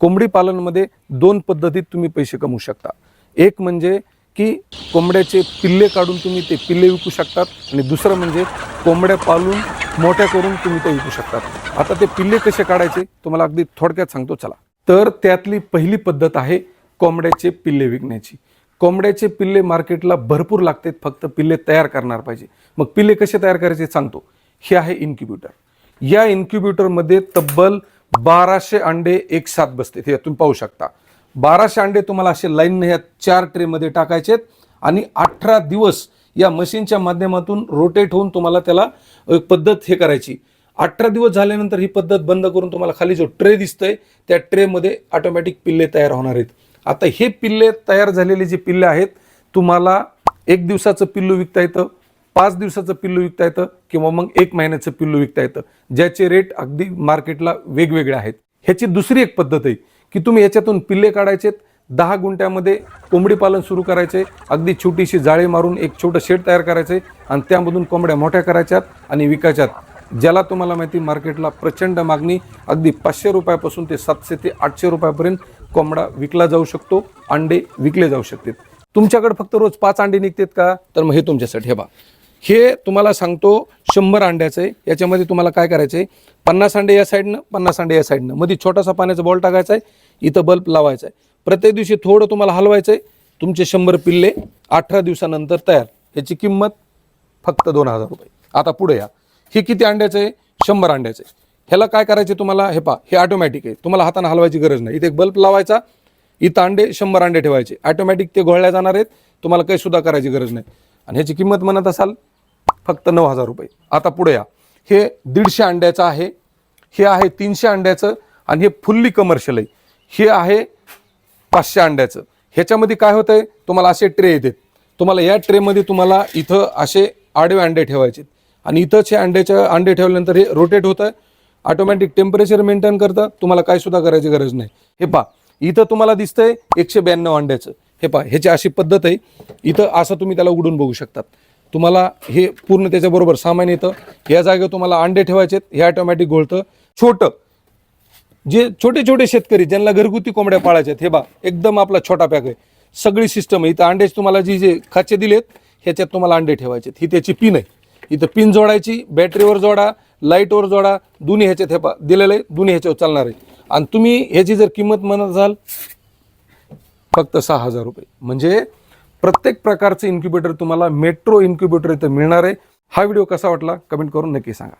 कोंबडी पालनमध्ये दोन पद्धतीत तुम्ही पैसे कमवू शकता. एक म्हणजे की कोंबड्याचे पिल्ले काढून तुम्ही ते पिल्ले विकू शकतात आणि दुसरं म्हणजे कोंबड्या पालून मोठ्या करून तुम्ही ते विकू शकतात. आता ते पिल्ले कसे काढायचे तुम्हाला अगदी थोडक्यात सांगतो चला. तर त्यातली पहिली पद्धत आहे कोंबड्याचे पिल्ले विकण्याची. कोंबड्याचे पिल्ले मार्केटला भरपूर लागतात फक्त पिल्ले तयार करणार पाहिजे. मग पिल्ले कसे तयार करायचे सांगतो. हे आहे इन्क्युब्युटर या इन्क्युब्युटरमध्ये तब्बल बाराशे अंडे एक साथ बसते. ते तुम्ही पाहू शकता. बाराशे अंडे तुम्हाला असे लाईन ह्या चार ट्रेमध्ये टाकायचे आणि अठरा दिवस या मशीनच्या माध्यमातून रोटेट होऊन तुम्हाला त्याला एक पद्धत हे करायची. अठरा दिवस झाल्यानंतर ही पद्धत बंद करून तुम्हाला खाली जो ट्रे दिसतोय त्या ट्रेमध्ये ऑटोमॅटिक पिल्ले तयार होणार आहेत. आता हे पिल्ले तयार झालेले जे पिल्ले आहेत तुम्हाला एक दिवसाचं पिल्लू विकता येतं. पाच दिवसाचं पिल्लू विकता येतं किंवा मग एक महिन्याचं पिल्लू विकता येतं. ज्याचे रेट अगदी मार्केटला वेगवेगळे आहेत. ह्याची दुसरी एक पद्धत आहे की तुम्ही याच्यातून पिल्ले काढायचेत. दहा गुंठ्यामध्ये कोंबडी पालन सुरू करायचे. अगदी छोटीशी जाळी मारून एक छोटं शेड तयार करायचे आणि त्यामधून कोंबड्या मोठ्या करायच्यात आणि विकायच्यात. ज्याला तुम्हाला माहिती मार्केटला प्रचंड मागणी. अगदी पाचशे रुपयापासून ते सातशे ते आठशे रुपयापर्यंत कोंबडा विकला जाऊ शकतो. अंडे विकले जाऊ शकतात. तुमच्याकडे फक्त रोज पाच अंडे निघतात का? तर मग हे तुमच्यासाठी हे बा हे तुम्हाला सांगतो शंभर अंड्याचं आहे. याच्यामध्ये तुम्हाला काय करायचं आहे पन्नास अंडे या साईडनं पन्नास अंडे या साईडनं मध्ये छोटासा पाण्याचा बॉल टाकायचा आहे इथं बल्ब लावायचा आहे प्रत्येक दिवशी थोडं तुम्हाला हलवायचं आहे तुमचे शंभर पिल्ले अठरा दिवसानंतर तयार. याची किंमत फक्त दोन हजार रुपये. आता पुढे या. हे किती अंड्याचं आहे? शंभर अंड्याचं आहे. ह्याला काय करायचे तुम्हाला? हे पा हे ऑटोमॅटिक आहे. तुम्हाला हाताने हलवायची गरज नाही. इथे एक बल्ब लावायचा. इथं अंडे शंभर अंडे ठेवायचे. ऑटोमॅटिक ते घोळल्या जाणार आहेत. तुम्हाला काही सुद्धा करायची गरज नाही. आणि ह्याची किंमत म्हणत असाल फक्त नऊ हजार रुपये. आता पुढे या. हे दीडशे अंड्याचं आहे. हे आहे तीनशे अंड्याचं आणि हे फुल्ली कमर्शियल आहे. हे आहे पाचशे अंड्याचं. ह्याच्यामध्ये काय होतं आहे तुम्हाला असे ट्रे येतात. तुम्हाला या ट्रेमध्ये तुम्हाला इथं असे आडवे अंडे ठेवायचे आणि इथंच हे अंड्याच्या अंडे ठेवल्यानंतर हे रोटेट होतं. ऑटोमॅटिक टेम्परेचर मेंटेन करतं. तुम्हाला काय सुद्धा करायची गरज नाही. हे पा इथं तुम्हाला दिसतंय एकशे ब्याण्णव अंड्याचं. हे पा ह्याची अशी पद्धत आहे. इथं असं तुम्ही त्याला उघडून बघू शकतात. तुम्हाला हे पूर्ण त्याच्याबरोबर सामान येतं. या जागेवर तुम्हाला अंडे ठेवायचे हे ऑटोमॅटिक घोळतं. छोटं. जे छोटे छोटे शेतकरी ज्यांना घरगुती कोंबड्या पाळायच्या आहेत हे बा एकदम आपला छोटा पॅक आहे. सगळी सिस्टम आहे. इथं अंड्याचे तुम्हाला जी जे खाचे दिलेत ह्याच्यात तुम्हाला अंडे ठेवायचे ही त्याची पिन आहे. इथं पिन जोडायची बॅटरीवर जोडा लाईटवर जोडा दोन्ही ह्याच्यात हे पा दिलेलं आहे. दोन्ही ह्याच्यावर चालणार आहे. आणि तुम्ही ह्याची जर किंमत म्हणत असाल फक्त सहा हजार रुपये. म्हणजे प्रत्येक प्रकारचं इन्क्युबेटर तुम्हाला मेट्रो इन्क्युबेटर इथं मिळणार आहे. हा व्हिडिओ कसा वाटला? कमेंट करून नक्की सांगा.